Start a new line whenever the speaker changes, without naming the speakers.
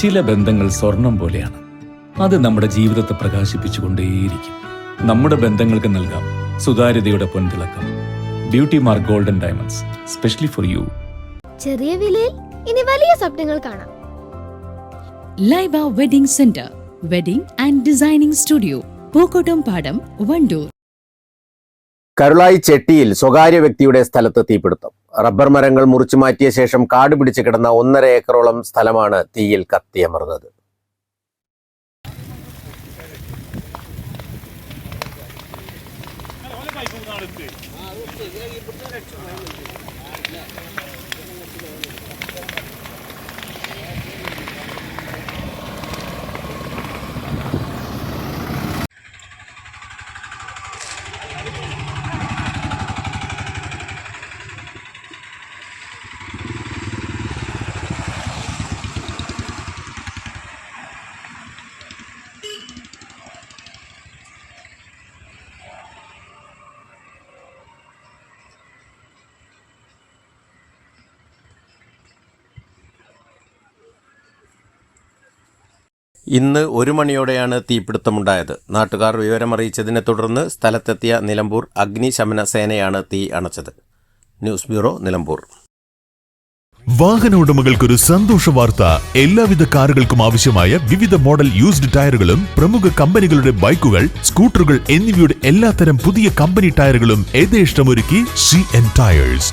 ചില ബന്ധങ്ങൾ സ്വർണം പോലെയാണ്. അത് നമ്മുടെ ജീവിതത്തെ പ്രകാശിപ്പിച്ചുകൊണ്ടേയിരിക്കും. നമ്മുടെ ബന്ധങ്ങൾക്ക് നൽകാം സുതാര്യതയുടെ പൊൻതിളക്കം. Beauty mark golden diamonds specially for you
ചെറിയ വിലയിൽ ഇനി വലിയ സ്വപ്നങ്ങൾ കാണാം.
Laiba wedding centre wedding and designing studio Pookkottumpadam Wandoor.
Karulai ചെട്ടിയിൽ സ്വകാര്യ വ്യക്തിയുടെ സ്ഥലത്ത് തീപിടുത്തം. റബ്ബർ മരങ്ങൾ മുറിച്ചു മാറ്റിയ ശേഷം കാട് പിടിച്ചു കിടന്ന ഒന്നര ഏക്കറോളം സ്ഥലമാണ് തീയിൽ കത്തിയമർന്നത് ഇന്ന് ഒരു മണിയോടെയാണ് തീപിടുത്തമുണ്ടായത്. നാട്ടുകാർ വിവരമറിയിച്ചതിനെ തുടർന്ന് സ്ഥലത്തെത്തിയ നിലമ്പൂർ അഗ്നിശമന സേനയാണ് തീ അണച്ചത്. News bureau Nilambur.
വാഹന ഉടമകൾക്കൊരു സന്തോഷ വാർത്ത. എല്ലാവിധ കാറുകൾക്കും ആവശ്യമായ വിവിധ മോഡൽ യൂസ്ഡ് ടയറുകളും പ്രമുഖ കമ്പനികളുടെ ബൈക്കുകൾ സ്കൂട്ടറുകൾ എന്നിവയുടെ എല്ലാത്തരം പുതിയ കമ്പനി ടയറുകളും യഥേഷ്ടമൊരുക്കി C N tyres